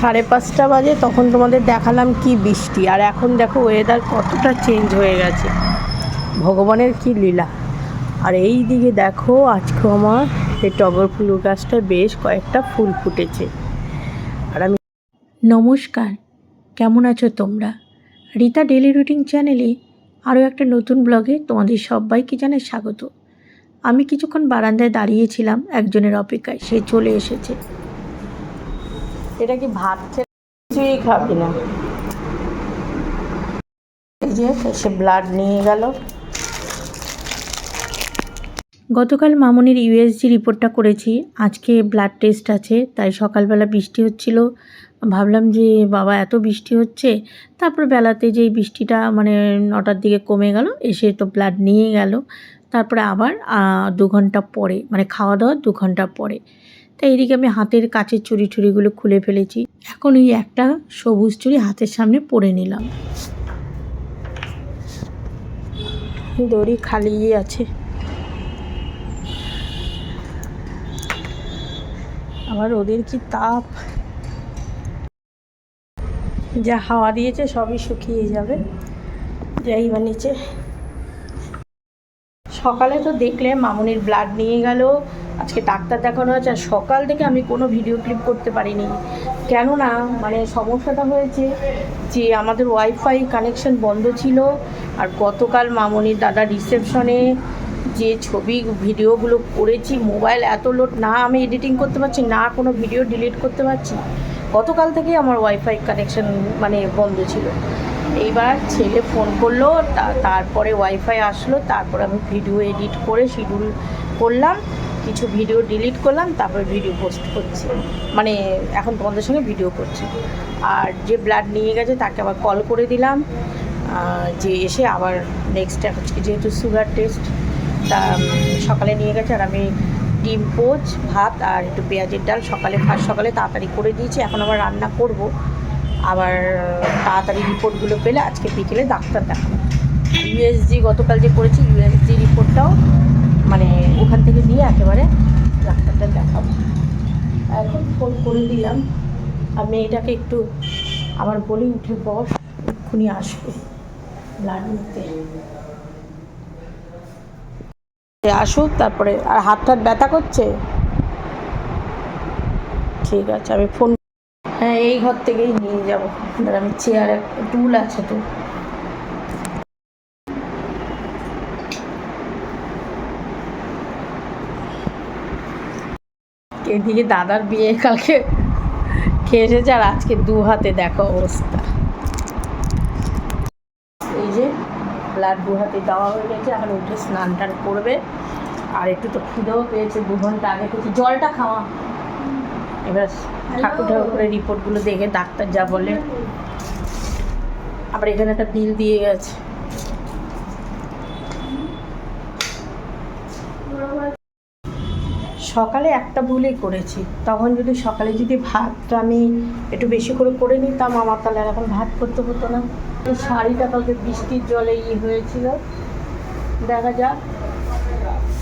সাড়ে পাঁচটা বাজে, তখন তোমাদের দেখালাম কি বৃষ্টি। আর এখন দেখো ওয়েদার কতটা চেঞ্জ হয়ে গেছে। ভগবানের কি লীলা। আর এই দিকে দেখো, আজকে আমার এই টগর ফুল গাছটায় বেশ কয়েকটা ফুল ফুটেছে। আর আমি নমস্কার, কেমন আছো তোমরা? রীতা ডেলি রুটিন চ্যানেলে আরও একটা নতুন ব্লগে তোমাদের সবাইকে জানাই স্বাগত। আমি কিছুক্ষণ বারান্দায় দাঁড়িয়েছিলাম একজনের অপেক্ষায়, সে চলে এসেছে। এটা কি ভাত কিছুই খাবি না? এই যে সে ব্লাড নিয়ে গেল। গতকাল মামনির ইউএসজি রিপোর্টটা করেছি। আজকে ব্লাড টেস্ট আছে, তাই সকালবেলা বৃষ্টি হচ্ছিল। ভাবলাম যে, বাবা এত বৃষ্টি হচ্ছে, তারপর বেলাতে যেই বৃষ্টিটা মানে নটার দিকে কমে গেল, এসে তো ব্লাড নিয়ে গেল। তারপরে আবার দু ঘণ্টা পরে মানে খাওয়া দাওয়া দু ঘণ্টা পরে। তাই এদিকে আমি হাতের কাচের চুরি টুড়িগুলো খুলে ফেলেছি। এখন এই একটা সবুজ চুরি হাতের সামনে পরে নিলাম। দড়ি খালিই আছে। আবার ওদের কি তাপ? যা হাওয়া দিয়েছে সবই শুকিয়ে যাবে। যাই বানিয়েছে সকালে তো দেখলে মামুনির ব্লাড নিয়ে গেল, আজকে ডাক্তার দেখানো হয়েছে, আর সকাল থেকে আমি কোনো ভিডিও ক্লিপ করতে পারিনি। কেননা মানে সমস্যাটা হয়েছে যে আমাদের ওয়াইফাই কানেকশন বন্ধ ছিল, আর গতকাল মামনির দাদা রিসেপশনে যে ছবি ভিডিওগুলো করেছি মোবাইল এত লোড না আমি এডিটিং করতে পারছি, না কোনো ভিডিও ডিলিট করতে পারছি, গতকাল থেকেই আমার ওয়াইফাই কানেকশন মানে বন্ধ ছিল। এইবার ছেলে ফোন করল তারপরে ওয়াইফাই আসলো, তারপর আমি ভিডিও এডিট করে শিডিউল করলাম, কিছু ভিডিও ডিলিট করলাম, তারপর ভিডিও পোস্ট করছি। মানে এখন তোমাদের সঙ্গে ভিডিও করছি। আর যে ব্লাড নিয়ে গেছে, তাকে আবার কল করে দিলাম যে এসে আবার নেক্সট যেহেতু সুগার টেস্ট তা সকালে নিয়ে গেছে, আর আমি ডিম, পোচ, ভাত আর একটু পেঁয়াজের ডাল সকালে, ফার্স্ট সকালে তাড়াতাড়ি করে দিয়েছি, এখন আবার রান্না করব। আবার তাড়াতাড়ি রিপোর্টগুলো পেলে আজকে বিকেলে ডাক্তার দেখাবো। ইউএসজি গতকাল যে করেছি ইউএসজি রিপোর্টটাও মানে ওখান থেকে নিয়ে একেবারে ডাক্তারটা দেখাবো। এখন ফোন করে দিলাম। আর মেয়েটাকে একটু আবার বলি, উঠে বস, এক্ষুনি আসবে ব্লাড নিতে। আসুক, তারপরে, আর হাত টাত ব্যথা করছে? ঠিক আছে, আমি ফোন এই ঘর থেকেই নিয়ে যাব। আমি চেয়ারে টুল আছে তো। এদিকে দাদার বিয়ে কালকে খেয়ে এসেছে, আর আজকে দু হাতে দেখো অবস্থা। এই যে ব্লাড দু হাতে দেওয়া হয়ে গেছে, এখন উঠে স্নান টান করবে। আর একটু তো খিদেও পেয়েছে, দু ঘণ্টা আগে কিছু জলটা খাওয়া এবার ঠাকুর ঠাকুর করে রিপোর্টগুলো দেখে ডাক্তার যা বলে। আবার এখানে একটা বিল দিয়ে গেছে। সকালে একটা ভুলই করেছি। তখন যদি সকালে যদি ভাতটা আমি একটু বেশি করে করে নিতাম, আমার তাহলে আর এখন ভাত করতে হতো না। শাড়িটা কালকে বৃষ্টির জলে ই হয়েছিল। দেখা যাক।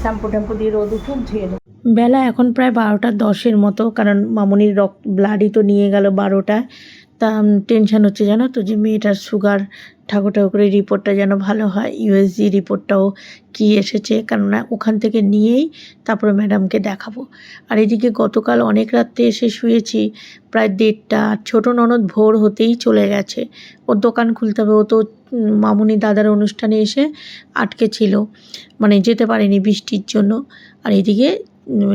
শ্যাম্পু ট্যাম্পু দিয়ে রোদ উঠুক, ধুয়ে দেবো বেলা এখন প্রায় বারোটা দশের মতো, কারণ মামনির রক ব্লাডই তো নিয়ে গেল বারোটা। তা টেনশান হচ্ছে জানো তো যে মেয়েটার সুগার ঠাকুর ঠাকুরের রিপোর্টটা যেন ভালো হয় ইউএসজি রিপোর্টটাও কি এসেছে, কেননা ওখান থেকে নিয়েই তারপরে ম্যাডামকে দেখাবো। আর এদিকে গতকাল অনেক রাত্রে এসে শুয়েছি, প্রায় দেড়টা ছোটো ননদ ভোর হতেই চলে গেছে। ওর দোকান খুলতে হবে, ও তো মামুনি দাদার অনুষ্ঠানে এসে আটকে ছিল মানে যেতে পারেনি বৃষ্টির জন্য। আর এদিকে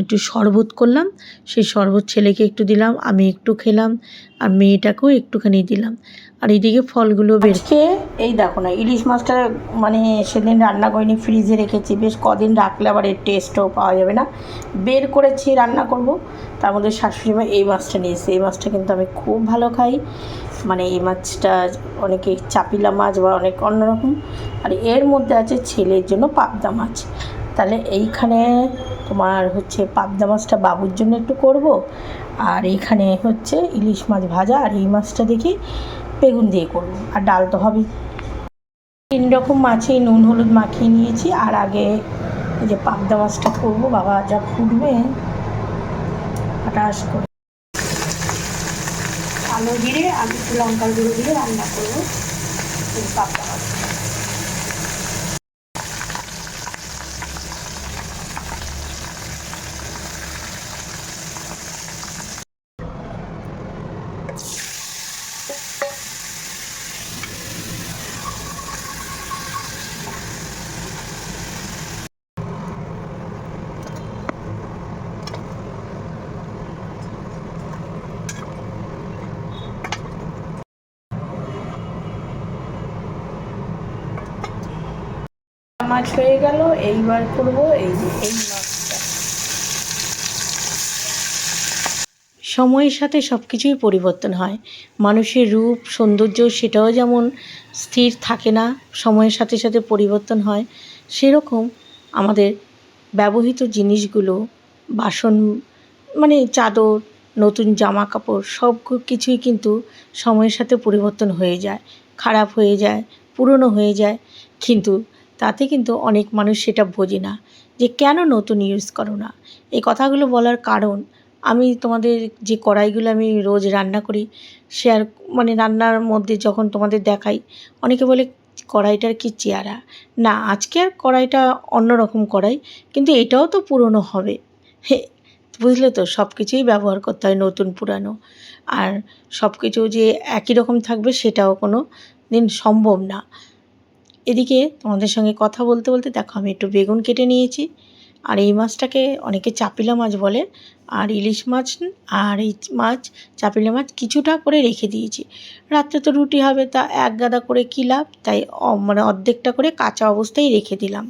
একটু শরবত করলাম। সেই শরবত ছেলেকে একটু দিলাম, আমি একটু খেলাম, আর মেয়েটাকেও একটুখানি দিলাম। আর এদিকে ফলগুলো বের এই দেখো না, ইলিশ মাছটা মানে সেদিন রান্না করিনি, ফ্রিজে রেখেছি। বেশ কদিন রাখলে আবার এর টেস্টও পাওয়া যাবে না। বের করেছি, রান্না করব। তার মধ্যে শাশুড়ি মা এই মাছটা নিয়েছে এই মাছটা কিন্তু আমি খুব ভালো খাই। মানে এই মাছটা অনেকে চাপিলা মাছ বা অনেক অন্যরকম আর এর মধ্যে আছে ছেলের জন্য পাবদা মাছ। তাহলে এইখানে তোমার হচ্ছে পাবদা মাছটা বাবুর জন্য একটু করব। আর এখানে হচ্ছে ইলিশ মাছ ভাজা, আর এই মাছটা দেখি বেগুন দিয়ে করব। আর ডাল তো হবেই। তিন রকম মাছেই নুন, হলুদ মাখিয়ে নিয়েছি। আর আগে এই যে পাবদা মাছটা করব, বাবা যা ফুটবে হঠাৎ করে। জিরে আর একটু লঙ্কার গুঁড়ো দিয়ে রান্না করব। এই পাতলা মাছ হয়ে গেল, এইবার করব এই এই সময়ের সাথে সব কিছুই পরিবর্তন হয়। মানুষের রূপ, সৌন্দর্য সেটাও যেমন স্থির থাকে না, সময়ের সাথে সাথে পরিবর্তন হয়, সেরকম আমাদের ব্যবহৃত জিনিসগুলো, বাসন মানে চাদর, নতুন জামা কাপড় সব কিছুই কিন্তু সময়ের সাথে পরিবর্তন হয়ে যায়। খারাপ হয়ে যায়, পুরনো হয়ে যায়, কিন্তু তাতে কিন্তু অনেক মানুষ সেটা বোঝে না যে কেন নতুন ইউজ করো না। এই কথাগুলো বলার কারণ, আমি তোমাদের যে কড়াইগুলো আমি রোজ রান্না করি শেয়ার মানে রান্নার মধ্যে যখন তোমাদের দেখাই, অনেকে বলে, কড়াইটার কি চেহারা? না, আজকে আর কড়াইটা অন্যরকম কড়াই, কিন্তু এটাও তো পুরনো হবে। হে, বুঝলে তো সব কিছুই ব্যবহার করতে হয় নতুন, পুরানো। আর সব কিছু যে একই রকম থাকবে, সেটাও কোনো দিন সম্ভব না। এদিকে তোমাদের সঙ্গে কথা বলতে বলতে দেখো আমি একটু বেগুন কেটে নিয়েছি। আর এই মাছটাকে অনেকে চাপিলা মাছ বলে। আর ইলিশ মাছ আর এই মাছ, চাপিলা মাছ কিছুটা করে রেখে দিয়েছি। রাত্রে তো রুটি হবে, তা এক গাদা করে কী লাভ? তাই মানে অর্ধেকটা করে কাঁচা অবস্থায় রেখে দিলাম।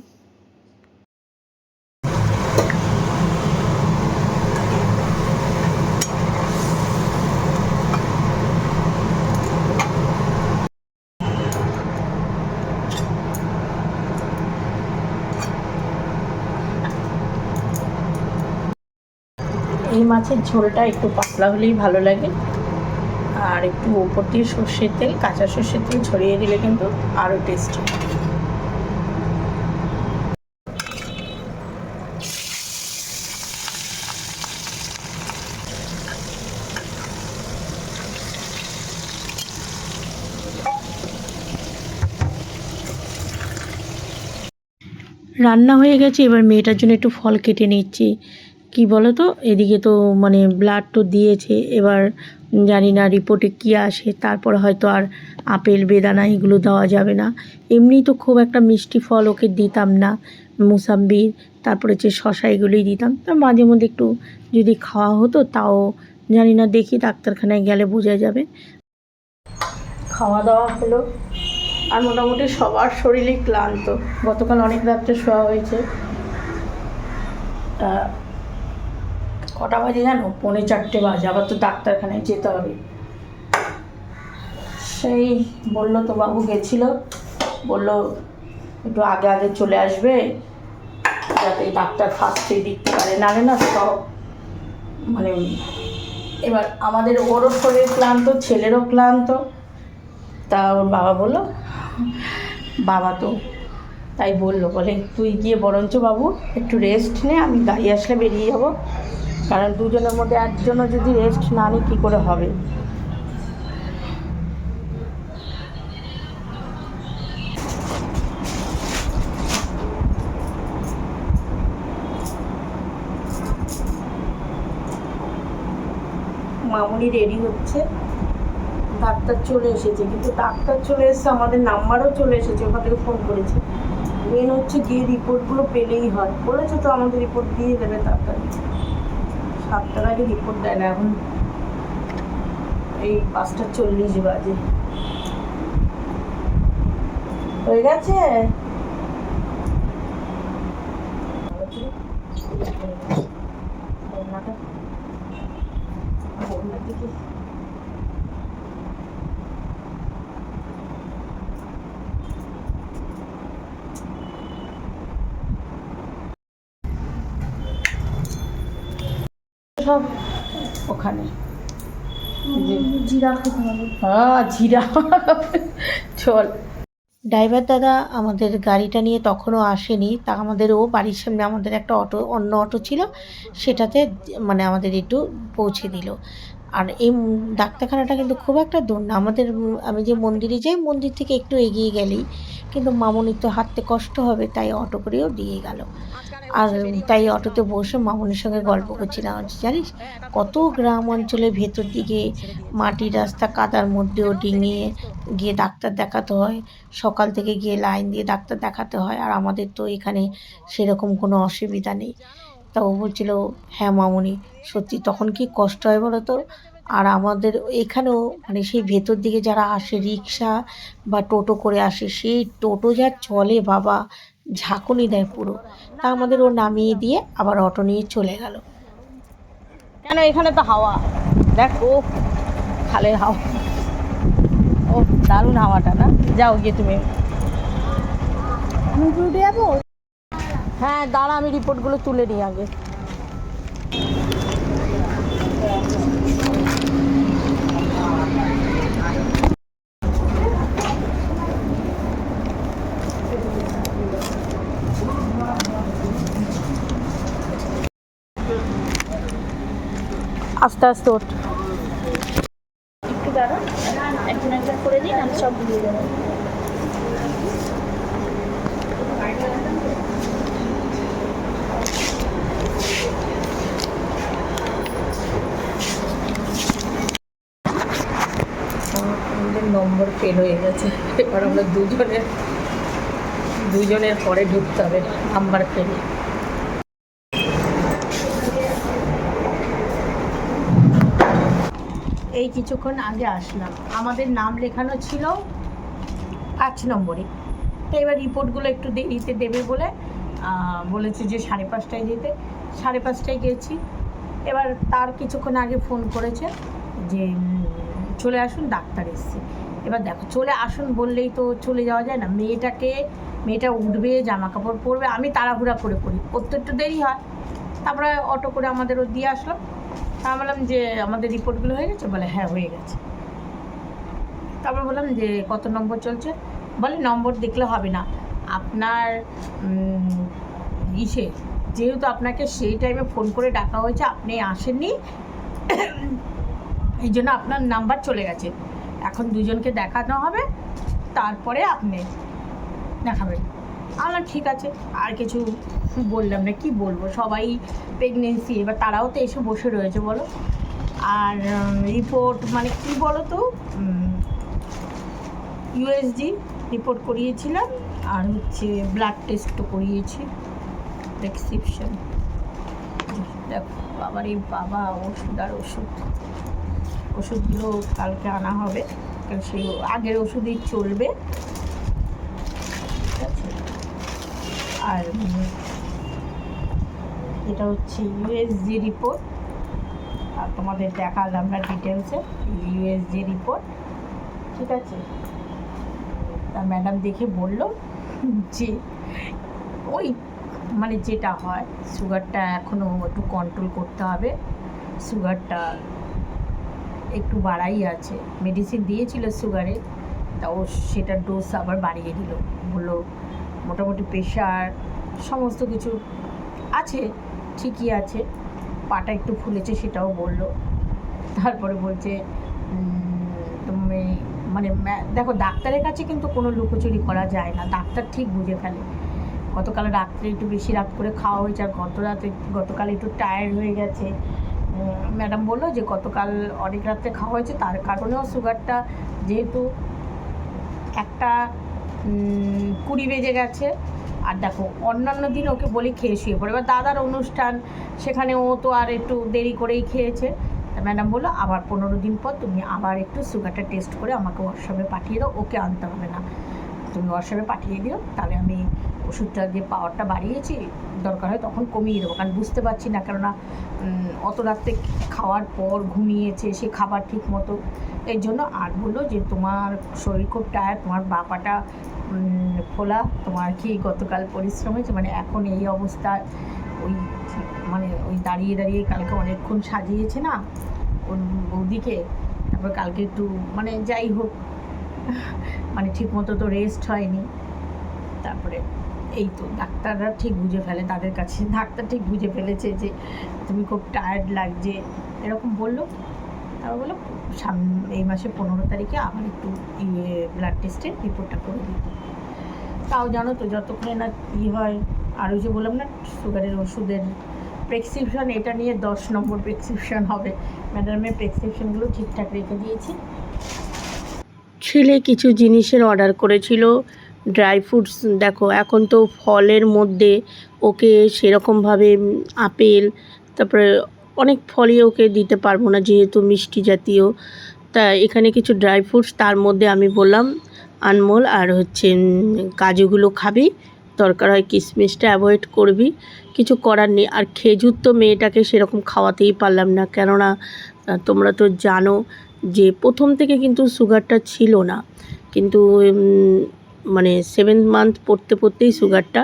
এই মাছের ঝোলটা একটু পাতলা হলেই ভালো লাগে। আর একটু উপর দিয়ে সর্ষের তেল, কাঁচা সর্ষের তেল ছড়িয়ে দিলে কিন্তু আরও টেস্টি রান্না হয়ে গেছে, এবার মেয়েটার জন্য একটু ফল কেটে নিচ্ছি। কি বলো তো এদিকে তো মানে ব্লাড তো দিয়েছে, এবার জানি না রিপোর্টে কী আসে, তারপর হয়তো আর আপেল, বেদানা এগুলো দেওয়া যাবে না। এমনি তো খুব একটা মিষ্টি ফল ওকে দিতাম না, মুসাম্বির, তারপরে যে শশা এগুলোই দিতাম। তা মাঝে মধ্যে একটু যদি খাওয়া হতো, তাও জানি না, দেখি ডাক্তারখানায় গেলে বোঝা যাবে। খাওয়া দাওয়া হলো, আর মোটামুটি সবার শরীরই ক্লান্ত। গতকাল অনেক রাত্রে শোয়া হয়েছে। কটা বাজে জানো? পৌনে চারটে বাজে। আবার তো ডাক্তারখানায় যেতে হবে। সেই বলল, তো বাবু গেছিল। বলল, একটু আগে আগে চলে আসবে। যাতে ডাক্তার ফার্স্টেই দেখতে পারে। নালে না সব মানে এবার আমাদের ওরও শরীর ক্লান্ত, ছেলেরও ক্লান্ত। তা ওর বাবা বলল, বাবা তো। তাই বলল, বলে, তুই গিয়ে বরঞ্চ বাবু, একটু রেস্ট নে, আমি গাড়ি আসলে বেরিয়ে যাব। কারণ দুজনের মধ্যে একজনও যদি রেস্ট না নিই কী করে হবে? মামুনি রেডি হচ্ছে। ডাক্তার চলে এসেছে, কিন্তু ডাক্তার চলে এসেছে, আমাদের নাম্বারও চলে এসেছে, ওখান থেকে ফোন করেছে। মেন হচ্ছে গিয়ে রিপোর্টগুলো পেলেই হয়। বলেছে তো আমাদের রিপোর্ট দিয়ে দেবে তাড়াতাড়ি সাতটার আগে রিপোর্ট দেয় না এখন এই পাঁচটা চল্লিশ বাজে। হয়ে গেছে দিকে সব ওখানে। জিরা হ্যাঁ জিরা চল। ড্রাইভার দাদা আমাদের গাড়িটা নিয়ে তখনও আসেনি। তা আমাদের ও বাড়ির সামনে আমাদের একটা অটো অন্য অটো ছিল। সেটাতে মানে আমাদের একটু পৌঁছে দিল। আর এই ডাক্তারখানাটা কিন্তু খুব একটা দূর না। আমাদের আমি যে মন্দিরে যাই মন্দির থেকে একটু এগিয়ে গেলেই কিন্তু মামনির তো হাঁটতে কষ্ট হবে তাই অটো করেও দিয়ে গেল। আর তাই অটোতে বসে মামনির সঙ্গে গল্প করছিলাম, জানিস? কত গ্রাম অঞ্চলের ভেতর দিকে মাটির রাস্তা, কাদার মধ্যেও ডিঙিয়ে গিয়ে ডাক্তার দেখাতে হয়। সকাল থেকে গিয়ে লাইন দিয়ে ডাক্তার দেখাতে হয় আর আমাদের তো এখানে সেরকম কোনো অসুবিধা নেই। তা ও বলছিল হ্যাঁ মামনি, সত্যি তখন কি কষ্ট হয় বলো তো? আর আমাদের এখানেও মানে সেই ভেতর দিকে যারা আসে, রিক্সা বা টোটো করে আসে, সেই টোটো যা চলে বাবা, ঝাঁকুনি দেয় পুরো। আমাদের ও নামিয়ে দিয়ে আবার অটো নিয়ে চলে গেল। কেন এখানে তো হাওয়া? দেখ ও খালের হাওয়া। ও দারুণ হাওয়াটা না? যাও গিয়ে তুমি। হ্যাঁ দাঁড়া আমি রিপোর্টগুলো তুলে নিই আগে। আস্তে আস্তে ওঠ একটু দাঁড়া একজন একজন করে দিন আমি সব দিয়ে দেবো। নম্বর ফেল হয়ে গেছে। এবার আমরা দুজনের দুজনের পরে ঢুকতে হবে নাম্বার ফেল এই কিছুক্ষণ আগে আসলাম। আমাদের নাম লেখানো ছিল পাঁচ নম্বরে। তো এবার রিপোর্টগুলো একটু দেরিতে দেবে বলে বলেছে যে সাড়ে পাঁচটায় যেতে। সাড়ে পাঁচটায় গেছি। এবার তার কিছুক্ষণ আগে ফোন করেছে যে চলে আসুন, ডাক্তার এসছে। এবার দেখো, চলে আসুন বললেই তো চলে যাওয়া যায় না। মেয়েটাকে, মেয়েটা উঠবে জামা কাপড় পরবে, আমি তাড়াহুড়া করে করি। একটু দেরি হয়। তারপরে অটো করে আমাদের দিয়ে আসলো আমি বললাম যে, আমাদের রিপোর্টগুলো হয়ে গেছে? বলে হ্যাঁ হয়ে গেছে। তারপর বললাম যে, কত নম্বর চলছে? বলে, নম্বর দেখলে হবে না। আপনার ইসে, যেহেতু আপনাকে সেই টাইমে ফোন করে ডাকা হয়েছে, আপনি আসেননি। এই জন্য আপনার নাম্বার চলে গেছে। এখন দুজনকে দেখানো হবে, তারপরে আপনি দেখাবেন। আমার ঠিক আছে, আর কিছু বললাম না কি বলব? সবাই প্রেগনেন্সি এবার তারাও তো এসে বসে রয়েছে, বলো? আর রিপোর্ট মানে কি বলো তো ইউএসজি রিপোর্ট করিয়েছিলাম, আর হচ্ছে ব্লাড টেস্টও করিয়েছি প্রেসক্রিপশন দেখো, বাবার এই বাবা, ওষুধ আর ওষুধ। ওষুধগুলো কালকে আনা হবে, কারণ সেই আগের ওষুধই চলবে। ঠিক আছে? আর এটা হচ্ছে ইউএসজি রিপোর্ট আর তোমাদের দেখালাম না ডিটেলসে ইউএসজি রিপোর্ট ঠিক আছে? তা ম্যাডাম দেখে বলল যে ওই মানে যেটা হয় সুগারটা এখনও একটু কন্ট্রোল করতে হবে। সুগারটা একটু বাড়াই আছে। মেডিসিন দিয়েছিল সুগারে তা ও সেটার ডোজ আবার বাড়িয়ে দিল। বলল মোটামুটি প্রেশার সমস্ত কিছু আছে, ঠিকই আছে। পাটা একটু ফুলেছে সেটাও বলল। তারপরে বলছে তুমি মানে দেখো ডাক্তারের কাছে কিন্তু কোনো লুকোচুরি করা যায় না। ডাক্তার ঠিক বুঝে ফেলে। গতকাল রাত্রে একটু বেশি রাত করে খাওয়া হয়েছে আর গত রাতে, গতকাল একটু টায়ার্ড হয়ে গেছে। ম্যাডাম বলল যে গতকাল অনেক রাত্রে খাওয়া হয়েছে, তার কারণেও সুগারটা যেহেতু একটা কুড়ি বেজে গেছে আর দেখো, অন্যান্য দিন ওকে বলি খেয়ে শুয়ে পড়ে। এবার দাদার অনুষ্ঠান, সেখানে ও তো আর একটু দেরি করেই খেয়েছে। তা ম্যাডাম বলল, আবার পনেরো দিন পর তুমি আবার একটু সুগারটা টেস্ট করে আমাকে হোয়াটসঅ্যাপে পাঠিয়ে দাও, ওকে আনতে হবে না। তুমি হোয়াটসঅ্যাপে পাঠিয়ে দিও, তাহলে আমি ওষুধটা যে পাওয়ারটা বাড়িয়েছি, দরকার হয় তখন কমিয়ে দেবো। কারণ বুঝতে পারছি না, কেননা অত রাত্রে খাওয়ার পর ঘুমিয়েছে, সে খাবার ঠিক মতো এর জন্য আর বলল যে, তোমার শরীর খুব টায়ার তোমার বাপাটা ফোলা তোমার কি গতকাল পরিশ্রম হয়েছে? মানে এখন এই অবস্থায় ওই মানে ওই দাঁড়িয়ে দাঁড়িয়ে কালকে অনেকক্ষণ সাজিয়েছে না? ওর বৌদিকে, তারপর কালকে একটু মানে যাই হোক মানে ঠিক মতো তো রেস্ট হয়নি। তারপরে এই তো ডাক্তাররা ঠিক বুঝে ফেলে, তাদের কাছে ডাক্তার ঠিক বুঝে ফেলেছে যে, তুমি খুব টায়ার্ড লাগছে। এরকম বলল। তারপর বললাম সাম- এই মাসে পনেরো তারিখে আবার একটু ইয়ে ব্লাড টেস্টের রিপোর্টটা করে দিতে তাও জানো তো, যতক্ষণে না ই হয়, আর ওই যে বললাম না, সুগারের ওষুধের প্রেসক্রিপশন এটা নিয়ে দশ নম্বর প্রেসক্রিপশন হবে। ম্যাডামের প্রেসক্রিপশনগুলো ঠিকঠাক রেখে দিয়েছি। ছেলে কিছু জিনিসের অর্ডার করেছিল ড্রাই ফ্রুটস দেখো, এখন তো ফলের মধ্যে ওকে সেরকমভাবে আপেল, তারপরে অনেক ফলই ওকে দিতে পারব না, যেহেতু মিষ্টি জাতীয়। তা এখানে কিছু ড্রাই ফ্রুটস তার মধ্যে আমি বললাম আনমোল আর হচ্ছে কাজুগুলো খাবি, দরকার হয় কিশমিশটা অ্যাভয়েড করবি। কিছু করার নেই, আর খেজুর তো মেয়েটাকে সেরকম খাওয়াতেই পারলাম না, কেননা তোমরা তো জানো যে প্রথম থেকে কিন্তু সুগারটা ছিল না। কিন্তু মানে সেভেন মান্থ পড়তে পড়তেই সুগারটা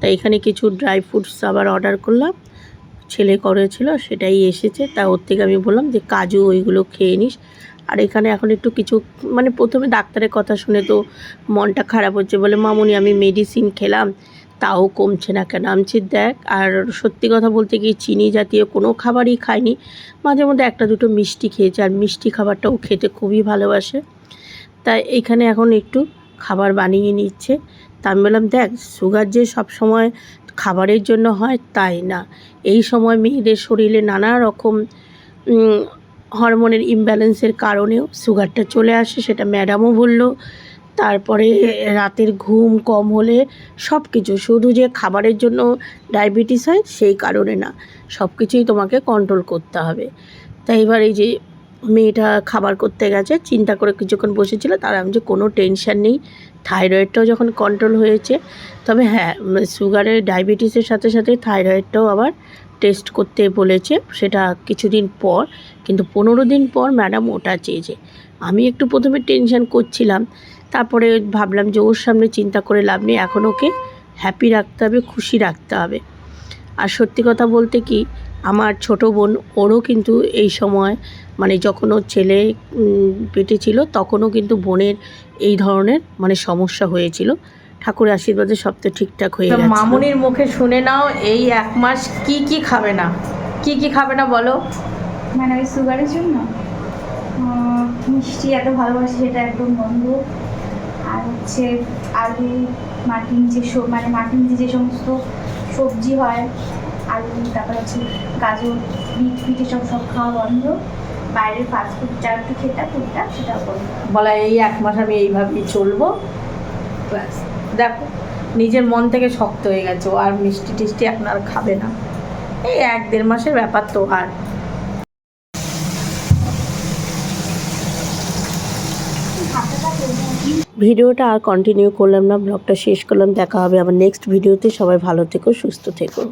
তাই এখানে কিছু ড্রাই ফ্রুটস আবার অর্ডার করলাম। ছেলে করেছিল সেটাই এসেছে। তা ওর থেকে আমি বললাম যে কাজু ওইগুলো খেয়ে নিস। আর এখানে এখন একটু কিছু মানে প্রথমে ডাক্তারের কথা শুনে তো মনটা খারাপ হচ্ছে বলে মামুনি আমি মেডিসিন খেলাম তাও কমছে না কেন? আমি বলছি, দেখ আর সত্যি কথা বলতে কি চিনি জাতীয় কোনো খাবারই খায়নি মাঝে মধ্যে একটা দুটো মিষ্টি খেয়েছে আর মিষ্টি খাবারটাও খেতে খুবই ভালোবাসে। তাই এইখানে এখন একটু খাবার বানিয়ে নিচ্ছে। তা আমি বললাম দেখ সুগার যে সব সময় খাবারের জন্য হয়, তাই না? এই সময় মেয়েদের শরীরে নানা রকম হরমোনের ইমব্যালেন্সের কারণেও সুগারটা চলে আসে, সেটা ম্যাডামও বলল। তারপরে রাতের ঘুম কম হলে সব কিছু শুধু যে খাবারের জন্য ডায়াবেটিস হয়, সেই কারণে না। সব কিছুই তোমাকে কন্ট্রোল করতে হবে। তাই এবার এই যে মেয়েটা খাবার করতে গেছে, চিন্তা করে কিছুক্ষণ বসেছিল, তার আমি যে কোনো টেনশন নেই। থাইরয়েডটাও যখন কন্ট্রোল হয়েছে, তবে হ্যাঁ সুগারের ডায়াবেটিসের সাথে সাথে থাইরয়েডটাও আবার টেস্ট করতে বলেছে, সেটা কিছুদিন পর, কিন্তু পনেরো দিন পর ম্যাডাম ওটা চেয়েছে। আমি একটু প্রথমে টেনশন করছিলাম, তারপরে ভাবলাম যে ওর সামনে চিন্তা করে লাভ নেই, এখন ওকে হ্যাপি রাখতে হবে, খুশি রাখতে হবে। আর সত্যি কথা বলতে কি, আমার ছোট বোন, ওরও কিন্তু এই সময় মানে যখন ওর ছেলে পেটে ছিল তখনও কিন্তু বোনের এই ধরনের মানে সমস্যা হয়েছিল। ঠাকুরের আশীর্বাদে সব তো ঠিকঠাক হয়ে গেছে মামুনির মুখে শুনে নাও এই এক মাস কি কি খাবে না? কি কি খাবে না বলো? মানে ওই সুগারের জন্য? মিষ্টি এত ভালোবাসি সেটা একদম বন্ধ আর হচ্ছে আলু মাটির যে সব- মানে মাটির যে যে সমস্ত সবজি হয় আলু তারপর হচ্ছে গাজর বিট পিঠে সব সব খাওয়া বন্ধ বাইরের ফাস্টফুড যা একটু খেতাম টুকটাক সেটাও বন্ধ বলা এই এক মাস আমি এইভাবেই চলবো। ব্যাস। দেখো নিজের মন থেকে শক্ত হয়ে গেছে আর মিষ্টি টিষ্টি এখন আর খাবে না। এই এক দেড় মাসের ব্যাপার তো আর। ভিডিওটা আর কন্টিনিউ করলাম না ব্লগটা শেষ করলাম। দেখা হবে আবার নেক্সট ভিডিওতে সবাই ভালো থেকো সুস্থ থেকো।